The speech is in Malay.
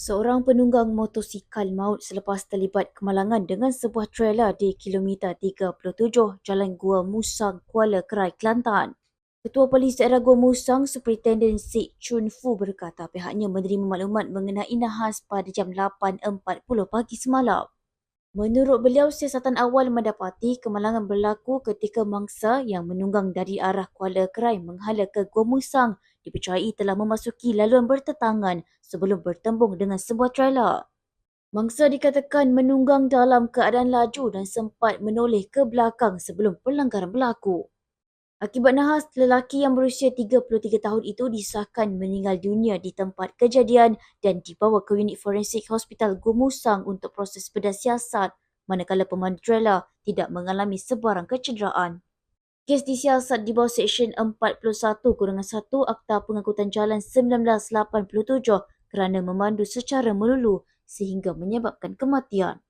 Seorang penunggang motosikal maut selepas terlibat kemalangan dengan sebuah trailer di kilometer 37 Jalan Gua Musang, Kuala Kerai, Kelantan. Ketua Polis Daerah Gua Musang, Superintendent Sik Chun Fu berkata pihaknya menerima maklumat mengenai nahas pada jam 8.40 pagi semalam. Menurut beliau, siasatan awal mendapati kemalangan berlaku ketika mangsa yang menunggang dari arah Kuala Kerai menghala ke Gua Musang dipercayai telah memasuki laluan bertetangan sebelum bertembung dengan sebuah trailer. Mangsa dikatakan menunggang dalam keadaan laju dan sempat menoleh ke belakang sebelum pelanggaran berlaku. Akibat nahas, lelaki yang berusia 33 tahun itu disahkan meninggal dunia di tempat kejadian dan dibawa ke unit forensik Hospital Gumusang untuk proses bedah siasat manakala pemandu trailer tidak mengalami sebarang kecederaan. Kes disiasat di bawah Seksyen 41-1 Akta Pengangkutan Jalan 1987 kerana memandu secara melulu sehingga menyebabkan kematian.